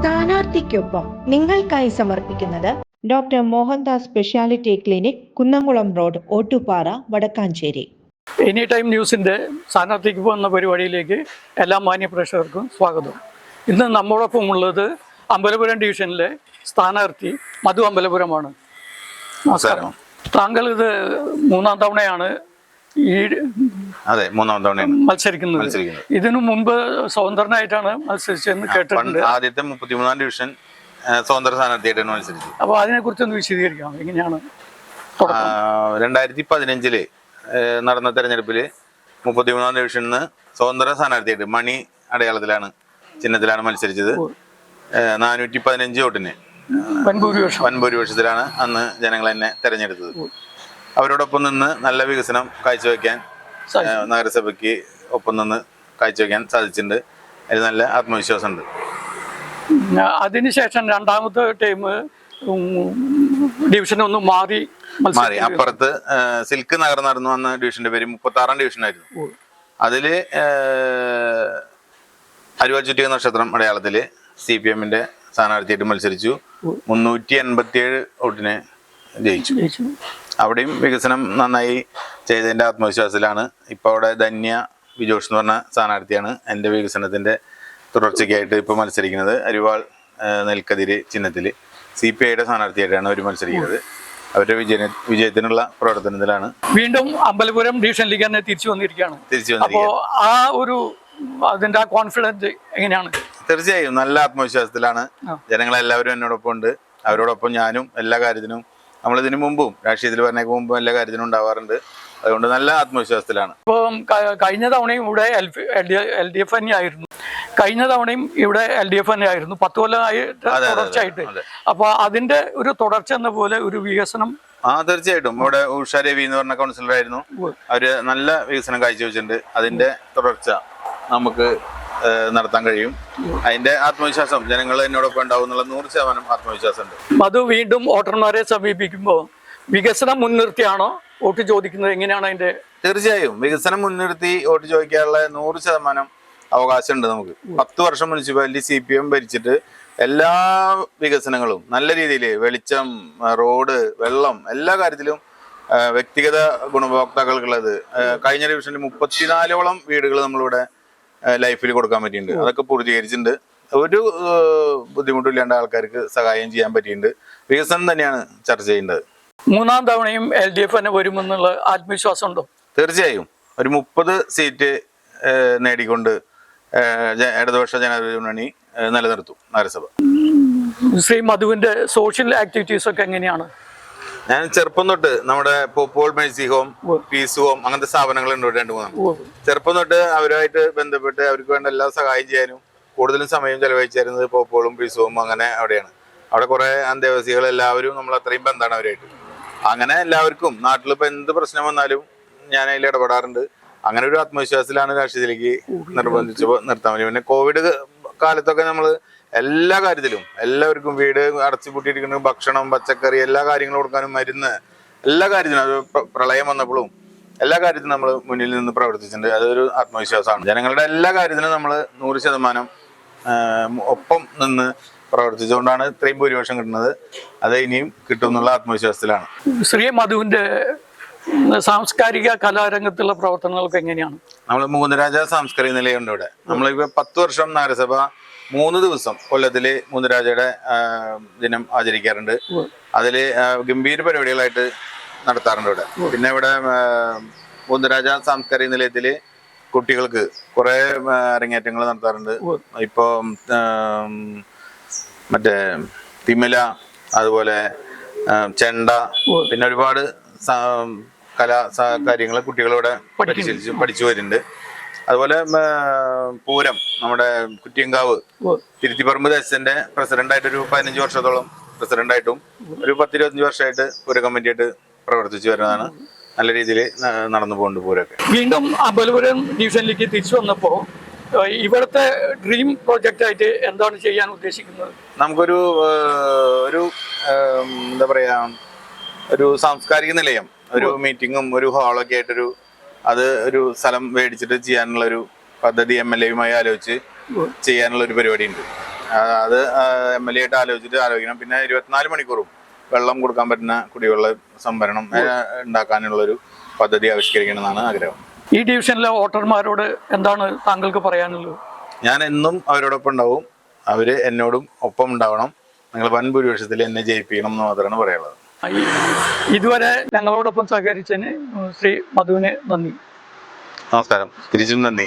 സ്ഥാനാർത്ഥിക്കൊപ്പം നിങ്ങൾക്കായി സമർപ്പിക്കുന്നത് doctor Mohandas speciality clinic Kunnamkulam road Ottupara Vadakkanchery. Any time ന്യൂസിന്റെ സ്ഥാനാർത്ഥിക്ക് എന്ന പരിപാടിയിലേക്ക് എല്ലാ മാന്യ പ്രേക്ഷകർക്കും സ്വാഗതം. ഇന്ന് നമ്മോടൊപ്പം ഉള്ളത് അമ്പലപുരം ഡിവിഷനിലെ സ്ഥാനാർത്ഥി മധു അമ്പലപുരമാണ്. നമസ്കാരം. താങ്കൾ ഇത് മൂന്നാം തവണയാണ് ഈ അതെ മൂന്നാം തവണയാണ് മത്സരിക്കുന്നത്. ഇതിനു മുമ്പ് സ്വതന്ത്രനായിട്ടാണ് മത്സരിച്ചതെന്ന് പണ്ട് കേട്ടിട്ടുണ്ട്. ആദ്യത്തെ മുപ്പത്തിമൂന്നാം ഡിവിഷൻ സ്വതന്ത്ര സ്ഥാനാർത്ഥിയായിട്ടാണ് മത്സരിച്ചത്. അപ്പോൾ അതിനെക്കുറിച്ചൊന്ന് വിശദീകരിക്കാം എങ്ങനെയാണ് രണ്ടായിരത്തി പതിനഞ്ചിൽ നടന്ന തെരഞ്ഞെടുപ്പിൽ മുപ്പത്തിമൂന്നാം ഡിവിഷനിൽ നിന്ന് സ്വതന്ത്ര സ്ഥാനാർത്ഥിയായിട്ട് മണി അടയാളത്തിലാണ് ചിഹ്നത്തിലാണ് മത്സരിച്ചത്. നാനൂറ്റി പതിനഞ്ച് വോട്ടിന് വൻ ഭൂരിപക്ഷത്തിലാണ് അന്ന് ജനങ്ങൾ എന്നെ തെരഞ്ഞെടുത്തത്. അവരോടൊപ്പം നിന്ന് നല്ല വികസനം കാഴ്ചവെക്കാൻ നഗരസഭയ്ക്ക് ഒപ്പം നിന്ന് കാഴ്ചവെക്കാൻ സാധിച്ചിട്ടുണ്ട്. അതിൽ നല്ല ആത്മവിശ്വാസമുണ്ട്. അതിനുശേഷം രണ്ടാമത്തെ ടൈം ഡിവിഷൻ ഒന്ന് മാറി മാറി. അപ്പുറത്ത് സിൽക്ക് നഗർ നടന്നു വന്ന ഡിവിഷന്റെ പേര്. മുപ്പത്തി ആറാം ഡിവിഷനായിരുന്നു അതിൽ അരുവ ചുറ്റിക നക്ഷത്രം അടയാളത്തിൽ സി പി എമ്മിന്റെ സ്ഥാനാർത്ഥിയായിട്ട് മത്സരിച്ചു. മുന്നൂറ്റി എൺപത്തിയേഴ് വോട്ടിന് ജയിച്ചു. ജയിച്ചു. അവിടെയും വികസനം നന്നായി ചെയ്തതിന്റെ ആത്മവിശ്വാസത്തിലാണ് ഇപ്പോൾ അവിടെ ധന്യ വിജോഷ് എന്ന് പറഞ്ഞ സ്ഥാനാർത്ഥിയാണ് എന്റെ വികസനത്തിന്റെ തുടർച്ചയ്ക്കായിട്ട് ഇപ്പോൾ മത്സരിക്കുന്നത്. അരിവാൾ നെൽക്കതിര് ചിഹ്നത്തിൽ സി പി ഐയുടെ സ്ഥാനാർത്ഥിയായിട്ടാണ് അവർ മത്സരിക്കുന്നത്. അവരുടെ വിജയ വിജയത്തിനുള്ള പ്രവർത്തനത്തിലാണ് വീണ്ടും അമ്പലപുരം ഡിവിഷനിലേക്ക് തന്നെ തിരിച്ചു വന്നിരിക്കുകയാണ്. തിരിച്ചു അപ്പോൾ ആ ഒരു അതിന്റെ ആ കോൺഫിഡൻസ് എങ്ങനെയാണ്? തീർച്ചയായും നല്ല ആത്മവിശ്വാസത്തിലാണ്. ജനങ്ങളെല്ലാവരും എന്നോടൊപ്പം ഉണ്ട് അവരോടൊപ്പം ഞാനും എല്ലാ കാര്യത്തിനും നമ്മൾ ഇതിനു മുമ്പും രാഷ്ട്രീയത്തിൽ വരുന്ന മുമ്പും എല്ലാ കാര്യത്തിനും ഉണ്ടാവാറുണ്ട്. അതുകൊണ്ട് നല്ല ആത്മവിശ്വാസത്തിലാണ്. ഇപ്പം കഴിഞ്ഞ തവണയും ഇവിടെ എൽ ഡി എഫ് തന്നെ ആയിരുന്നു. കഴിഞ്ഞ തവണയും ഇവിടെ എൽ ഡി എഫ് തന്നെ ആയിരുന്നു. പത്ത് കൊല്ലമായിട്ട് തുടർച്ചയായിട്ട്. അപ്പൊ അതിന്റെ ഒരു തുടർച്ച എന്ന പോലെ ഒരു വികസനം ആ തീർച്ചയായിട്ടും. ഇവിടെ ഉഷ രവി എന്ന് പറഞ്ഞ കൗൺസിലർ ആയിരുന്നു. അവർ നല്ല വികസനം കാഴ്ചവെച്ചിട്ടുണ്ട്. അതിന്റെ തുടർച്ച നമുക്ക് നടത്താൻ കഴിയും. അതിന്റെ ആത്മവിശ്വാസം ജനങ്ങൾ എന്നോടൊപ്പം ഉണ്ടാവും എന്നുള്ള നൂറ് ശതമാനം ആത്മവിശ്വാസമുണ്ട്. അത് വീണ്ടും വോട്ടർമാരെ സമീപിക്കുമ്പോൾ വികസനം മുൻനിർത്തിയാണോ വോട്ട് ചോദിക്കുന്നത്? എങ്ങനെയാണ് അതിന്റെ തീർച്ചയായും വികസനം മുൻനിർത്തി വോട്ട് ചോദിക്കാനുള്ള നൂറ് ശതമാനം അവകാശമുണ്ട് നമുക്ക്. പത്ത് വർഷം മുനിസിപ്പാലിറ്റി സി പി എം ഭരിച്ചിട്ട് എല്ലാ വികസനങ്ങളും നല്ല രീതിയിൽ വെളിച്ചം റോഡ് വെള്ളം എല്ലാ കാര്യത്തിലും വ്യക്തിഗത ഗുണഭോക്താക്കൾക്കുള്ളത്. കഴിഞ്ഞ ഡിവിഷനിൽ മുപ്പത്തിനാലോളം വീടുകൾ നമ്മളിവിടെ ലൈഫിൽ കൊടുക്കാൻ പറ്റിയിട്ടുണ്ട്. അതൊക്കെ പൂർത്തീകരിച്ചിട്ടുണ്ട്. ഒരു ബുദ്ധിമുട്ടില്ലാണ്ട് ആൾക്കാർക്ക് സഹായം ചെയ്യാൻ പറ്റിയിട്ടുണ്ട്. വികസനം തന്നെയാണ് ചർച്ച ചെയ്യേണ്ടത്. മൂന്നാം തവണയും എൽ ഡി എഫ് തന്നെ വരുമെന്നുള്ള ആത്മവിശ്വാസം ഉണ്ടോ തീർച്ചയായും. ഒരു മുപ്പത് സീറ്റ് നേടിക്കൊണ്ട് ഇടതുപക്ഷ ജനാധിപത്യ മുന്നണി നിലനിർത്തും നഗരസഭ ശ്രീ മധുവിന്റെ സോഷ്യൽ ആക്ടിവിറ്റീസ് ഒക്കെ എങ്ങനെയാണ്? ഞാൻ ചെറുപ്പം തൊട്ട് നമ്മുടെ Pope Paul Mercy Home Peace Home അങ്ങനത്തെ സ്ഥാപനങ്ങളുണ്ട് ഉണ്ട് രണ്ട് മൂന്ന് ചെറുപ്പം തൊട്ട് അവരുമായിട്ട് ബന്ധപ്പെട്ട് അവർക്ക് വേണ്ട എല്ലാ സഹായം ചെയ്യാനും കൂടുതലും സമയം ചെലവഴിച്ചിരുന്നത് പോപ്പോളും പീസ് ഹോം അങ്ങനെ അവിടെയാണ്. അവിടെ കുറെ അന്തേവാസികൾ എല്ലാവരും നമ്മൾ അത്രയും ബന്ധമാണ് അവരായിട്ട്. അങ്ങനെ എല്ലാവർക്കും നാട്ടിൽ ഇപ്പൊ എന്ത് പ്രശ്നം വന്നാലും ഞാൻ അതിൽ ഇടപെടാറുണ്ട്. അങ്ങനെ ഒരു ആത്മവിശ്വാസത്തിലാണ് രാഷ്ട്രീയത്തിലേക്ക് നിർബന്ധിച്ച് നിർത്താൻ പറ്റും പിന്നെ കോവിഡ് കാലത്തൊക്കെ നമ്മൾ എല്ലാ കാര്യത്തിലും എല്ലാവർക്കും വീട് അടച്ചുപൂട്ടിയിരിക്കുന്ന ഭക്ഷണം പച്ചക്കറി എല്ലാ കാര്യങ്ങളും കൊടുക്കാനും മരുന്ന് എല്ലാ കാര്യത്തിനും അത് പ്രളയം വന്നപ്പോഴും എല്ലാ കാര്യത്തിനും നമ്മൾ മുന്നിൽ നിന്ന് പ്രവർത്തിച്ചിട്ടുണ്ട്. അതൊരു ആത്മവിശ്വാസമാണ്. ജനങ്ങളുടെ എല്ലാ കാര്യത്തിനും നമ്മൾ നൂറ് ശതമാനം ഒപ്പം നിന്ന് പ്രവർത്തിച്ചുകൊണ്ടാണ് ഇത്രയും ഭൂരിപക്ഷം കിട്ടുന്നത്. അത് ഇനിയും കിട്ടും എന്നുള്ള ആത്മവിശ്വാസത്തിലാണ്. ശ്രീ മധുവിന്റെ സാംസ്കാരിക കലാരംഗത്തുള്ള പ്രവർത്തനങ്ങളൊക്കെ എങ്ങനെയാണ്? നമ്മൾ മുകുന്ദരാജ സാംസ്കാരിക നിലയുണ്ട് ഇവിടെ. നമ്മളിപ്പോ പത്ത് വർഷം നഗരസഭ മൂന്ന് ദിവസം കൊല്ലത്തിൽ മുകുന്ദരാജയുടെ ആ, ദിനം ആചരിക്കാറുണ്ട്. അതിൽ ഗംഭീര പരിപാടികളായിട്ട് നടത്താറുണ്ട് ഇവിടെ. പിന്നെ ഇവിടെ ആ, മുകുന്ദരാജ സാംസ്കാരിക നിലയത്തിൽ കുട്ടികൾക്ക് കുറെ അരങ്ങേറ്റങ്ങൾ നടത്താറുണ്ട്. ഇപ്പൊ മറ്റേ തിമില അതുപോലെ ചെണ്ട പിന്നെ ഒരുപാട് കലാ കാര്യങ്ങൾ കുട്ടികളിവിടെ പരിശീലിച്ചു പഠിച്ചു വരുന്നുണ്ട്. അതുപോലെ പൂരം നമ്മുടെ കുറ്റിയങ്കാവ് തിരുത്തിപ്പറമ്പ് ദേശത്തിന്റെ പ്രസിഡന്റായിട്ട് ഒരു പതിനഞ്ച് വർഷത്തോളം പ്രസിഡന്റായിട്ടും ഒരു പത്തിരുപത്തഞ്ച് വർഷമായിട്ട് പൂര കമ്മിറ്റിയായിട്ട് പ്രവർത്തിച്ചു വരുന്നതാണ്. നല്ല രീതിയിൽ നടന്നു പോകുന്നുണ്ട് പൂരമൊക്കെ. വീണ്ടും അമ്പലപുരം ഡിവിഷനിലേക്ക് തിരിച്ചു വന്നപ്പോൾ ഇവിടുത്തെ ഡ്രീം പ്രോജക്റ്റ് ആയിട്ട് എന്താണ് ചെയ്യാൻ ഉദ്ദേശിക്കുന്നത്? നമുക്കൊരു ഒരു എന്താ പറയാ ഒരു സാംസ്കാരിക നിലയം ഒരു മീറ്റിങ്ങും ഒരു ഹാളൊക്കെ ആയിട്ടൊരു അത് ഒരു സ്ഥലം മേടിച്ചിട്ട് ചെയ്യാനുള്ള ഒരു പദ്ധതി എം എൽ എയുമായി ആലോചിച്ച് ചെയ്യാനുള്ള ഒരു പരിപാടി ഉണ്ട് അത് എം എൽ എ ആയിട്ട് ആലോചിച്ചിട്ട് ആലോചിക്കണം. പിന്നെ ഇരുപത്തിനാല് മണിക്കൂറും വെള്ളം കൊടുക്കാൻ പറ്റുന്ന കുടിവെള്ള സംഭരണം ഉണ്ടാക്കാനുള്ള ഉണ്ടാക്കാനുള്ളൊരു പദ്ധതി ആവിഷ്കരിക്കണമെന്നാണ് ആഗ്രഹം. ഈ ഡിവിഷനിലെ വോട്ടർമാരോട് എന്താണ് താങ്കൾക്ക് പറയാനുള്ളത്? ഞാൻ എന്നും അവരോടൊപ്പം ഉണ്ടാവും. അവർ എന്നോടും ഒപ്പം ഉണ്ടാവണം. നിങ്ങൾ വൻ ഭൂരിപക്ഷത്തിൽ എന്നെ ജയിപ്പിക്കണം എന്ന് മാത്രമാണ് പറയാനുള്ളത്. ഇതുവരെ ഞങ്ങളോടൊപ്പം സഹകരിച്ചതിന് ശ്രീ മധുവിന് നന്ദി. നമസ്കാരം. തിരിച്ചും നന്ദി.